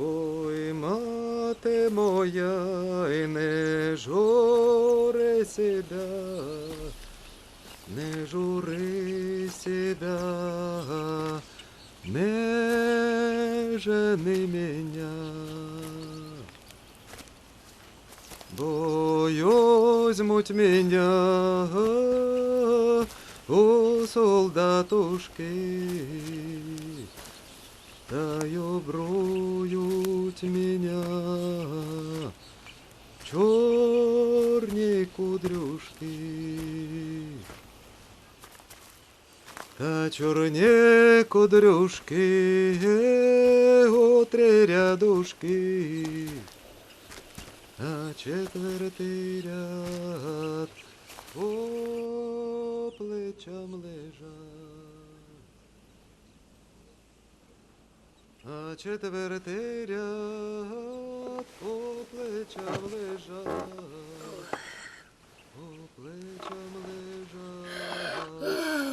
Ой, мати моя, і не себя, не жури себя, не жени меня. Боюзьмуть меня у солдатушки, та й обрують меня чорні кудрюшки. Та чорні кудрюшки, у три рядушки, а четвертий ряд по плечам лежать. А четвертий ряд по плечам лежать, по плечам лежать.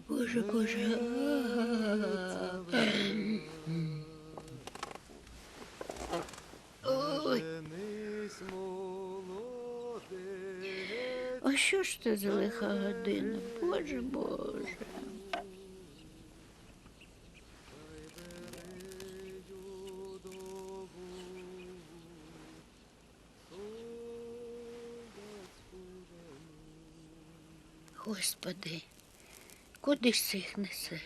Боже, Боже. А що ж це за лиха година? Боже, Боже. Господи, куди ж їх несе?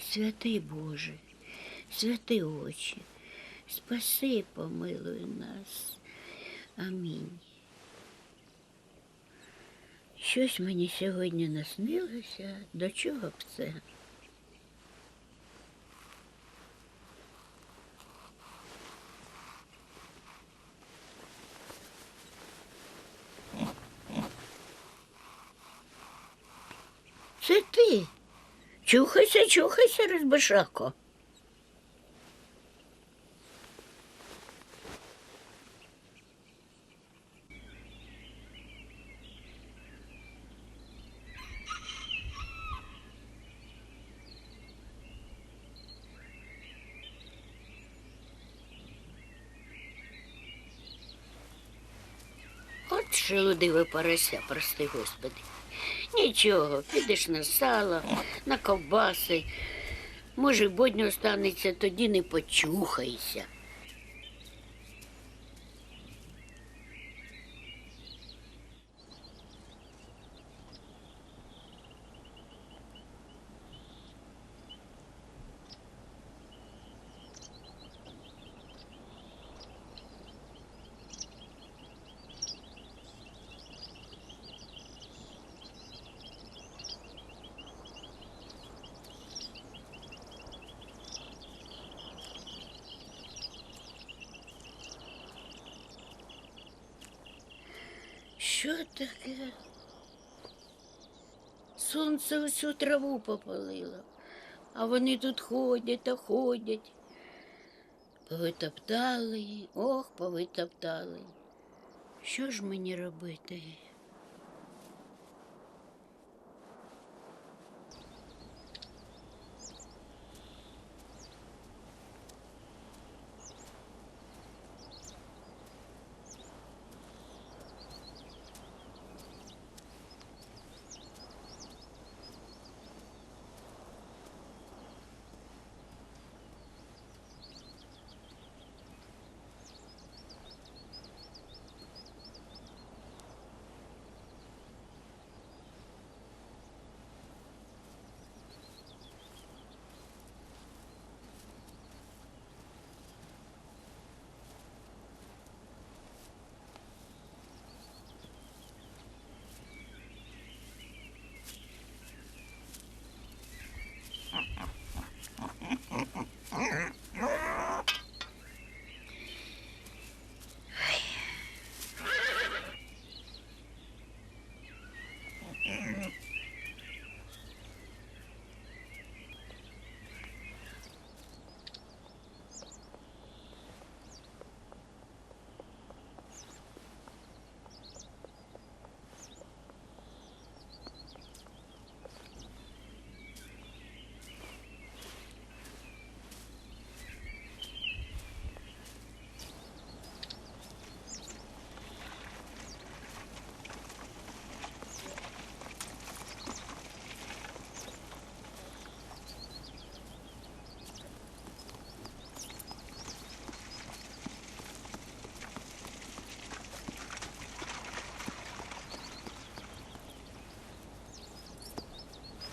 Святий Боже, святи очі, спаси помилуй нас. Амінь. Щось мені сьогодні наснилося, до чого б це? Це ти. Чухайся, чухайся, розбишако. От шелудиве порося, прости господи. Нічого, підеш на сало, на ковбаси. Може, бодню останеться, тоді не почухайся. Що таке? Сонце усю траву попалило, а вони тут ходять та ходять. Повитоптали, ох, повитоптали. Що ж мені робити?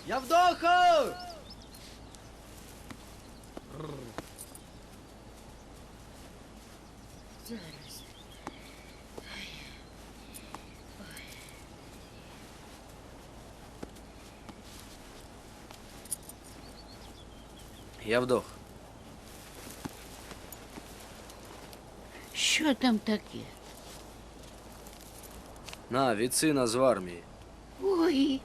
Явдохо! Зараз. Явдох. Що там таке? На, від сина з армії. Ой.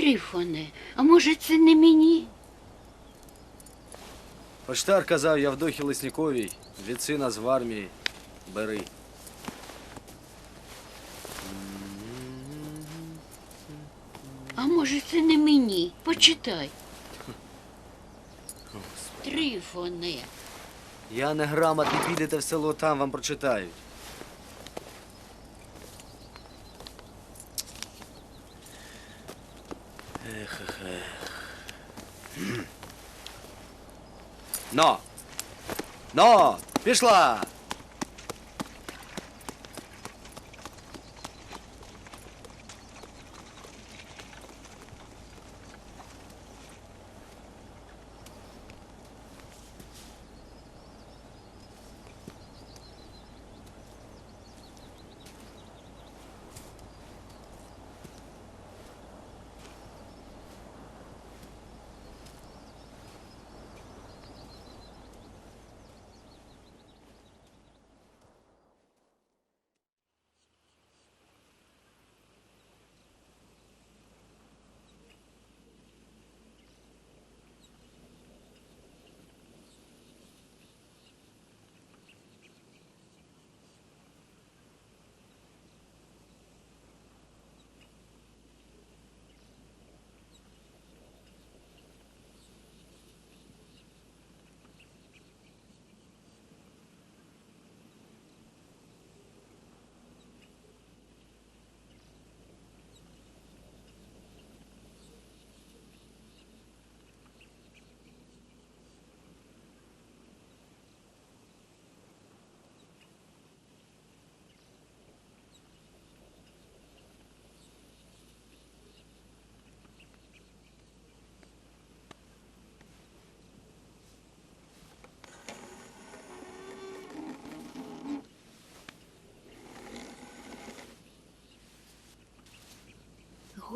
Трифоне, а може це не мені? Почтар казав Явдохі Лесніковій, від сина з армії. Бери. А може це не мені? Почитай. Трифоне. Я не грамотний, підете в село, там вам прочитають. Ех, ех, ех. Но! Но! Пішла!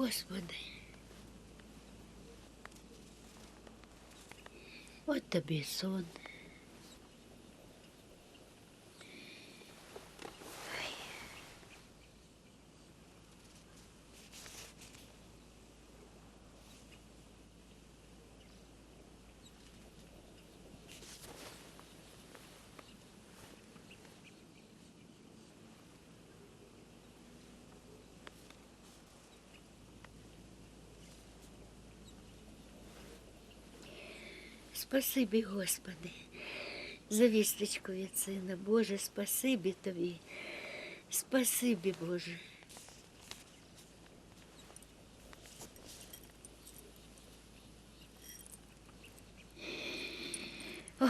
Господи. От тобі сон. Спасибі, Господи, за вісточку від сина. Боже, спасибі тобі. Спасибі, Боже. Ой.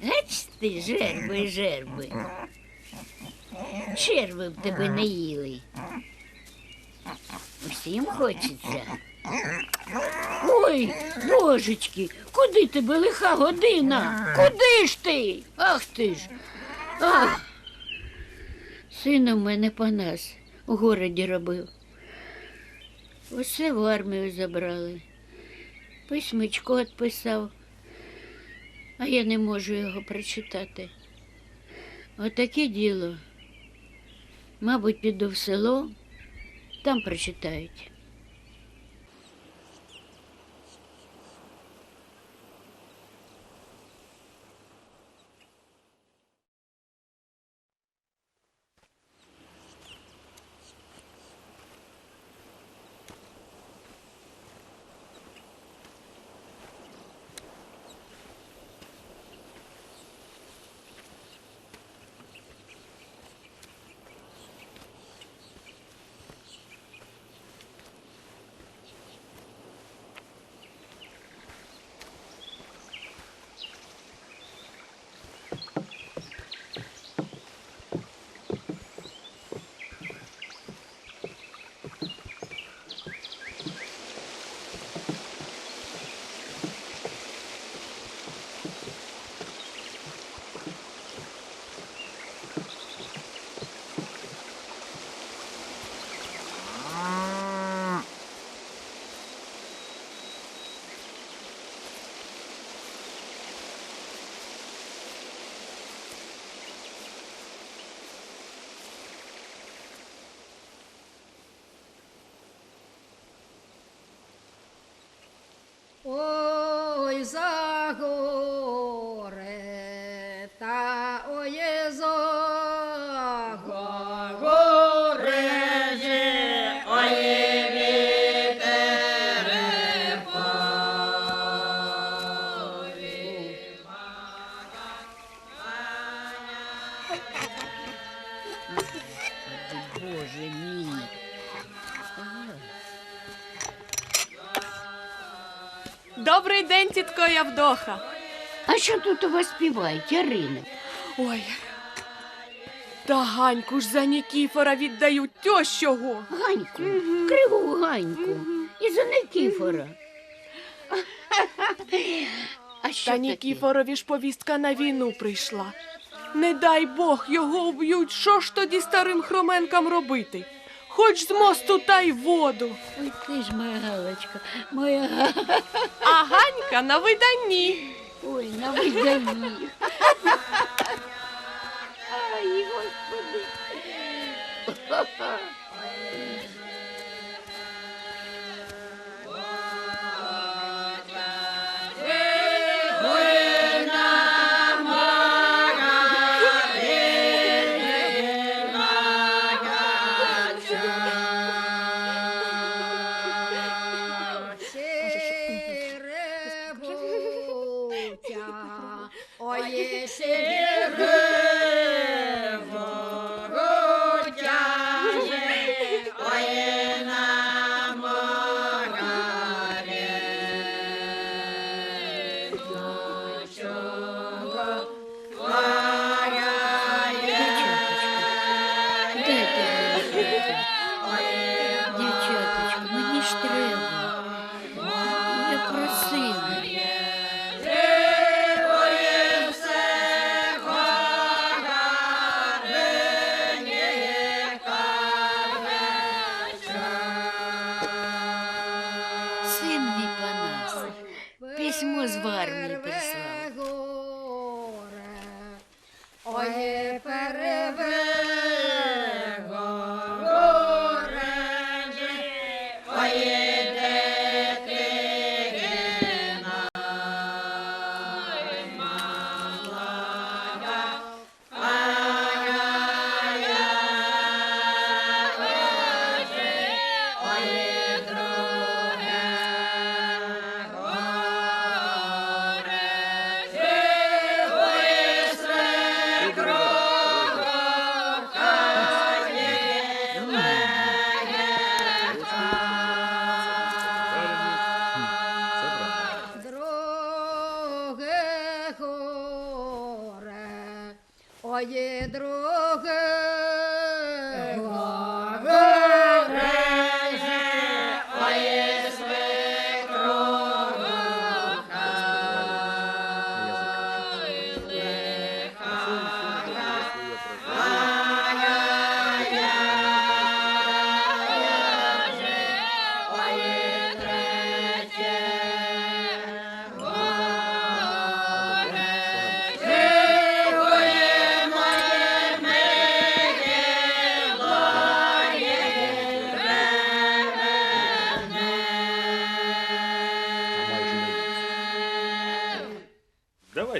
Геч ти, жерби, жерби. Черви б тебе не їли. Усім хочеться. Ой, божечки, куди тебе лиха година? Куди ж ти? Ах ти ж. Ах. Сина в мене панас у городі робив. Усе в армію забрали. Письмичко відписав а я не можу його прочитати. Отаке діло. Мабуть, піду в село, там прочитають. Боже мій. Добрий день, тітко Явдоха. А що тут у вас співають, Ярина? Ой. Та Ганьку ж за Нікіфора віддають тьощого. Ганьку, криву Ганьку. І за Никіфора. А що Та таке? Нікіфорові ж повістка на війну прийшла. Не дай Бог його вб'ють, що ж тоді старим хроменкам робити? Хоч з мосту та й воду. Ой, ти ж моя галочка, моя га- А Ганька на виданні. Ой, на виданні.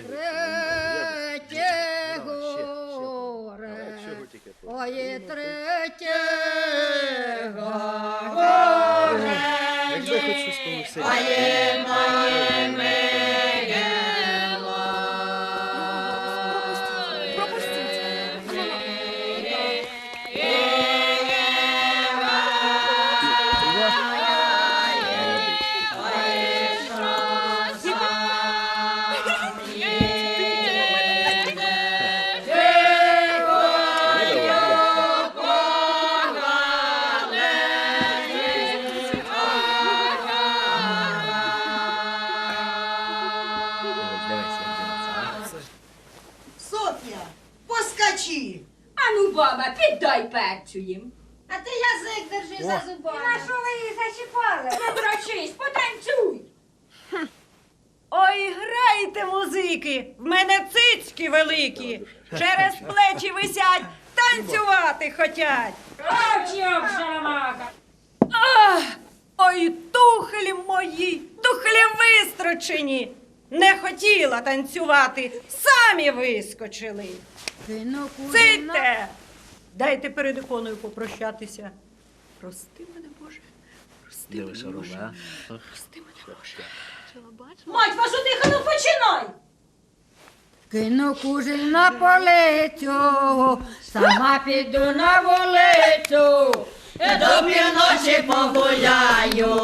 Третє горе, ой, третє горе, Якби Баба, піддай перцю їм. А ти язик держи за зубами. На що ви її зачіпали? Не потанцюй. Ой, грайте, музики! В мене цицьки великі. Через плечі висять, танцювати хотять. Очі обшарамака. Ах, ой, тухлі мої, тухлі вистрочені. Не хотіла танцювати, самі вискочили. Цейте! Дайте перед іконою попрощатися. Прости мене, Боже. Прости мене, Боже. а? Прости мене, Боже. Мать вашу тихо, ну починай! Кинув кужель на полицю, сама піду на вулицю. До півночі погуляю,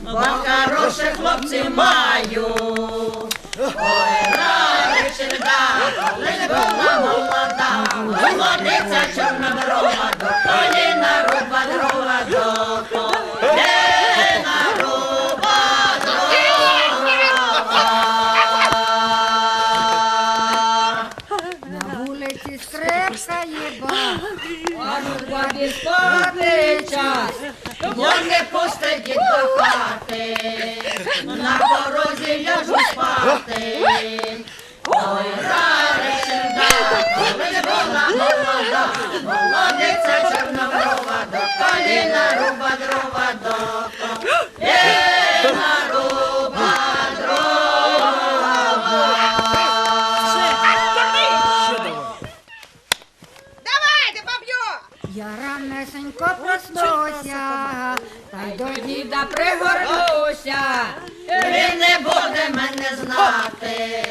бо хороших хлопців маю. Ой, раричерда, коли була молода, молодиця чорна дрова, до коліна руба дрова, до коліна руба дрова. На. А ну, бабі, час, бо не до хати, на порозі ляжу спати. Молодиця чорноброва, до коліна руба дрова, до коліна руба Я ранесенько проснуся, та й до діда пригорнуся. Він не буде мене знати,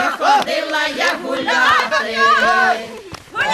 що ходила я гуляти. Ой,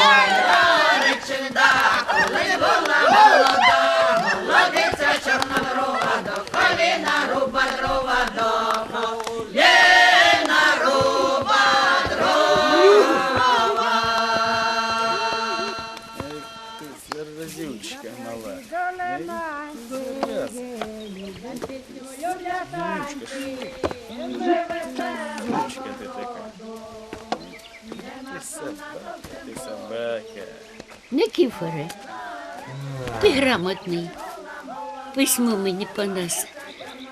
Ти собака, ти собака. Никифоре, ти грамотний. Письмо мені по нас.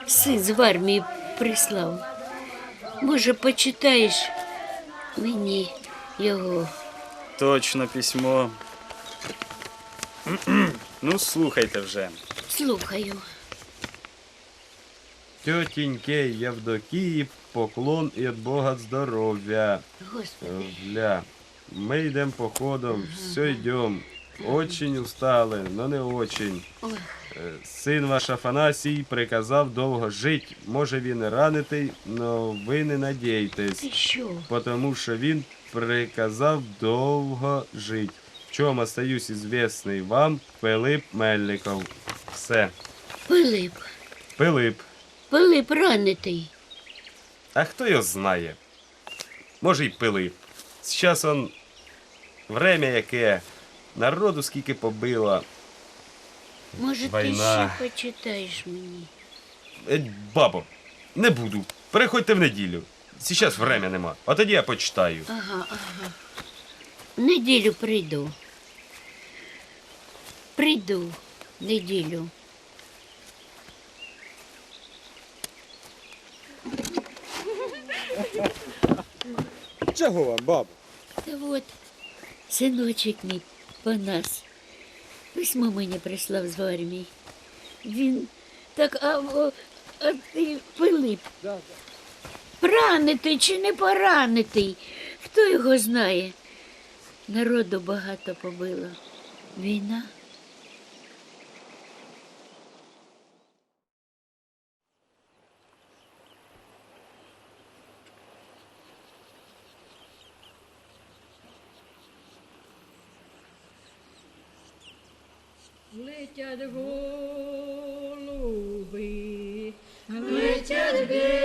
Син з армії прислав. Може, почитаєш мені його. Точно письмо. Ну, слухайте вже. Слухаю. Тетеньке Євдокії поклон і від Бога здоров'я. Господи, ми йдемо походом, все йдем. Очень устали, но не очень. Е, Син ваш Афанасій приказав довго жить. Може він і ранитий, но ви не надійтесь, ти що? він приказав довго жить. В чому остаюсь известний вам Пилип Мельников. Все. Пилип, Пилип. Пилип ранитий. А хто його знає? Може й Пилип. Зараз он время яке, народу скільки побило. Може, Війна. ти ще почитаєш мені? Е, бабо, не буду. Переходьте в неділю. Зараз время нема. А тоді я почитаю. Ага, ага. В неділю прийду. Прийду в неділю. Чого вам, бабу? Та от, синочок мій по нас. Письмо мені прислав з армії. Він так, а, о, а ти Пилип. Поранитий чи не поранитий? Хто його знає? Народу багато побило. Війна. Летять голуби, Летять білеє,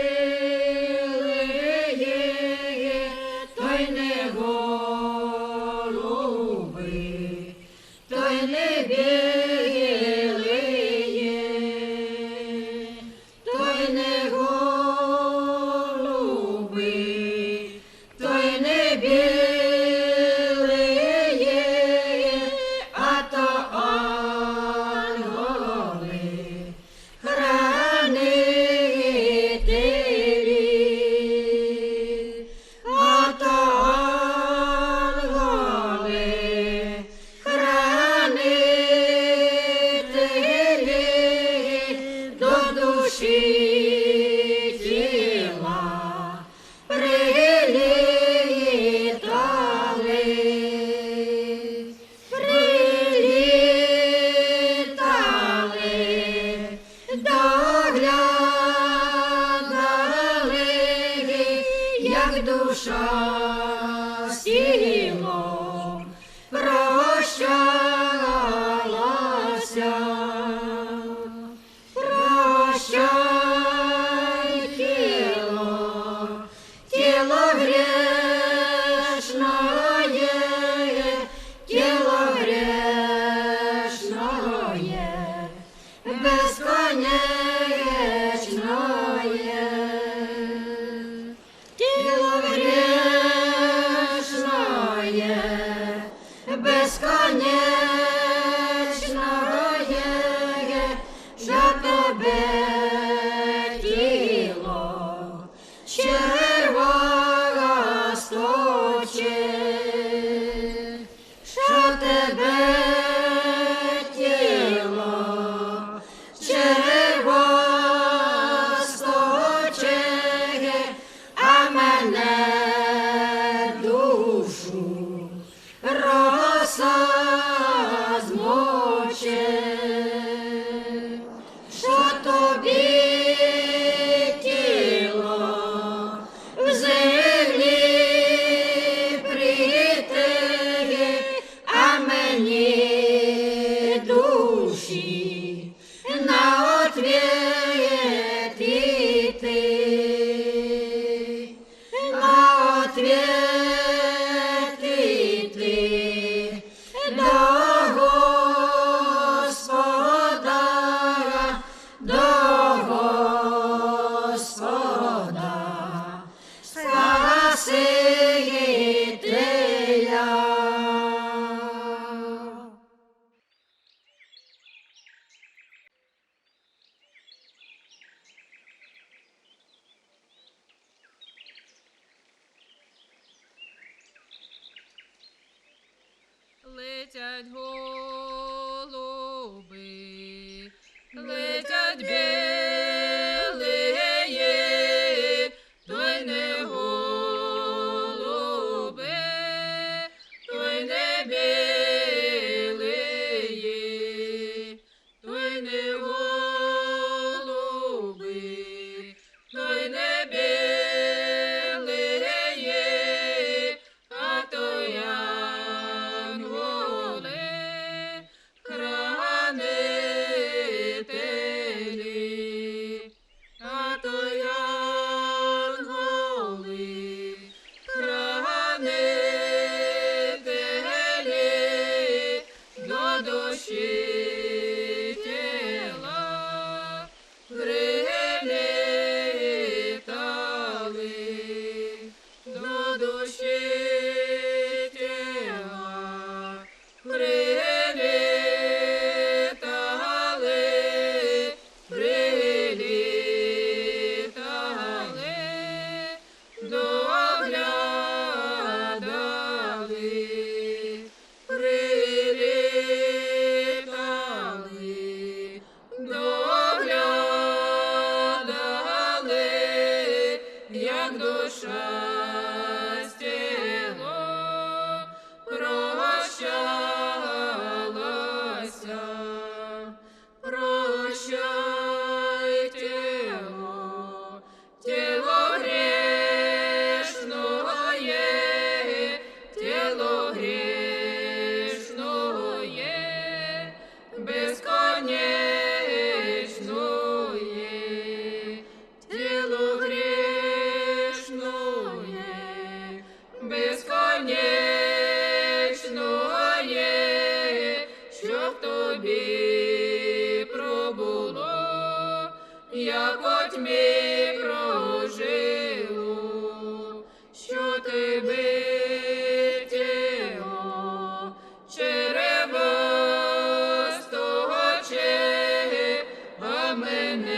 Летять голуби, летять білеє, Черево стогоче, а мене